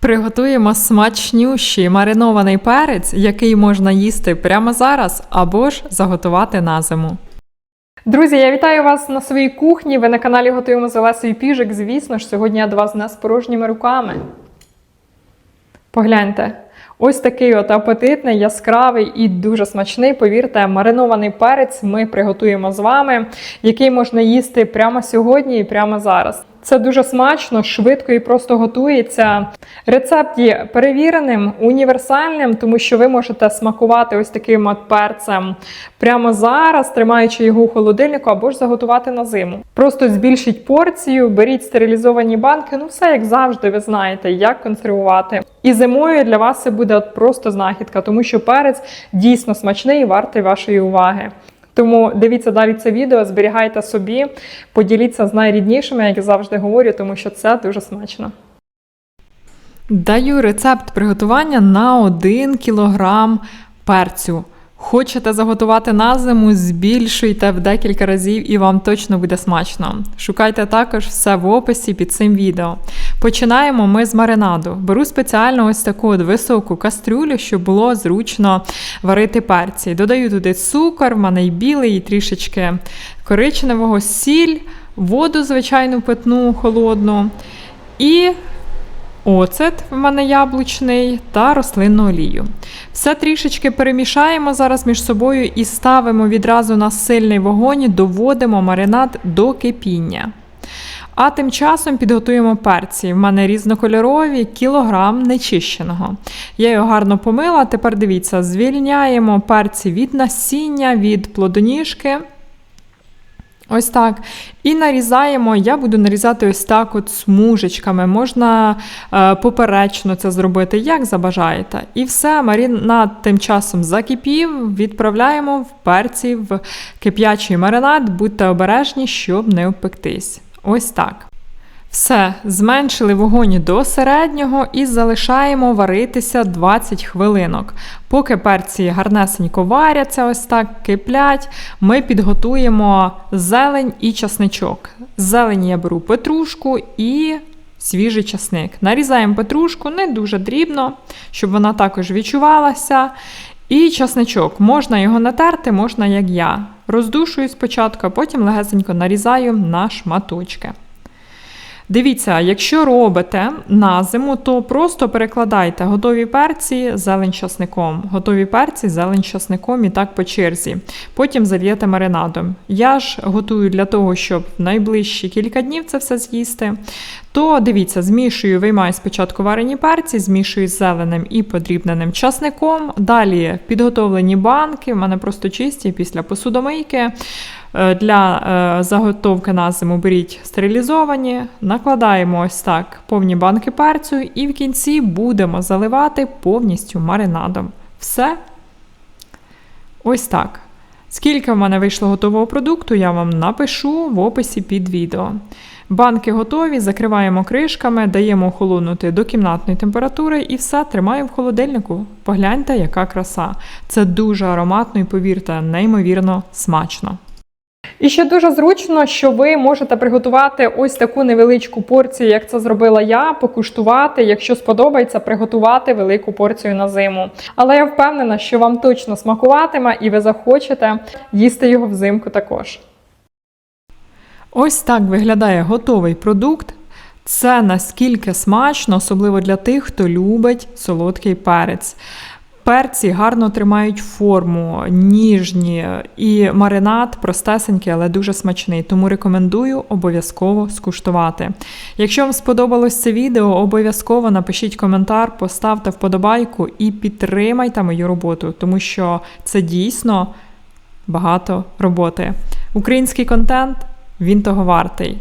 Приготуємо смачнющий маринований перець, який можна їсти прямо зараз або ж заготувати на зиму. Друзі, я вітаю вас на своїй кухні. Ви на каналі Готуємо з Олесою Піжик. Звісно ж, сьогодні я до вас не з порожніми руками. Погляньте. Ось такий от апетитний, яскравий і дуже смачний, повірте, маринований перець ми приготуємо з вами, який можна їсти прямо сьогодні і прямо зараз. Це дуже смачно, швидко і просто готується. Рецепт є перевіреним, універсальним, тому що ви можете смакувати ось таким от перцем прямо зараз, тримаючи його у холодильнику, або ж заготувати на зиму. Просто збільшіть порцію, беріть стерилізовані банки. Ну, все як завжди, ви знаєте, як консервувати. І зимою для вас це буде от просто знахідка, тому що перець дійсно смачний і вартий вашої уваги. Тому дивіться далі це відео, зберігайте собі, поділіться з найріднішими, як я завжди говорю, тому що це дуже смачно. Даю рецепт приготування на 1 кг перцю. Хочете заготувати на зиму, збільшуйте в декілька разів і вам точно буде смачно. Шукайте також все в описі під цим відео. Починаємо ми з маринаду. Беру спеціально ось таку от високу кастрюлю, щоб було зручно варити перці. Додаю туди цукор, в мене і білий, і трішечки коричневого, сіль, воду, звичайну питну, холодну. І Оцет в мене яблучний та рослинну олію. Все трішечки перемішаємо зараз між собою і ставимо відразу на сильний вогонь, доводимо маринад до кипіння. А тим часом підготуємо перці. В мене різнокольорові, кілограм нечищеного. Я його гарно помила. Тепер дивіться, звільняємо перці від насіння, від плодоніжки. Ось так. І нарізаємо, я буду нарізати ось так от смужечками. Можна е, поперечно це зробити, як забажаєте. І все, маринад тим часом закипів, відправляємо в перці в кип'ячий маринад, будьте обережні, щоб не обпектись. Ось так. Все, зменшили вогонь до середнього і залишаємо варитися 20 хвилинок. Поки перці гарнесенько варяться, ось так киплять, ми підготуємо зелень і часничок. З зелені я беру петрушку і свіжий часник. Нарізаємо петрушку не дуже дрібно, щоб вона також відчувалася. І часничок. Можна його натерти, можна як я. Роздушую спочатку, а потім легесенько нарізаю на шматочки. Дивіться, якщо робите на зиму, то просто перекладайте готові перці зелень часником, готові перці зелень часником і так по черзі. Потім зальєте маринадом. Я ж готую для того, щоб в найближчі кілька днів це все з'їсти. То дивіться, змішую, виймаю спочатку варені перці, змішую з зеленим і подрібненим часником. Далі підготовлені банки, в мене просто чисті після посудомийки. Е, Для е, заготовки на зиму беріть стерилізовані, накладаємо ось так повні банки перцю, і в кінці будемо заливати повністю маринадом. Все. Ось так. Скільки в мене вийшло готового продукту, я вам напишу в описі під відео. Банки готові, закриваємо кришками, даємо охолонути до кімнатної температури і все тримаємо в холодильнику. Погляньте, яка краса. Це дуже ароматно і, повірте, неймовірно смачно. І ще дуже зручно, що ви можете приготувати ось таку невеличку порцію, як це зробила я, покуштувати, якщо сподобається, приготувати велику порцію на зиму. Але я впевнена, що вам точно смакуватиме і ви захочете їсти його взимку також. Ось так виглядає готовий продукт. Це наскільки смачно, особливо для тих, хто любить солодкий перець. Перці гарно тримають форму, ніжні і маринад простесенький, але дуже смачний. Тому рекомендую обов'язково скуштувати. Якщо вам сподобалось це відео, обов'язково напишіть коментар, поставте вподобайку і підтримайте мою роботу, тому що це дійсно багато роботи. Український контент він того вартий.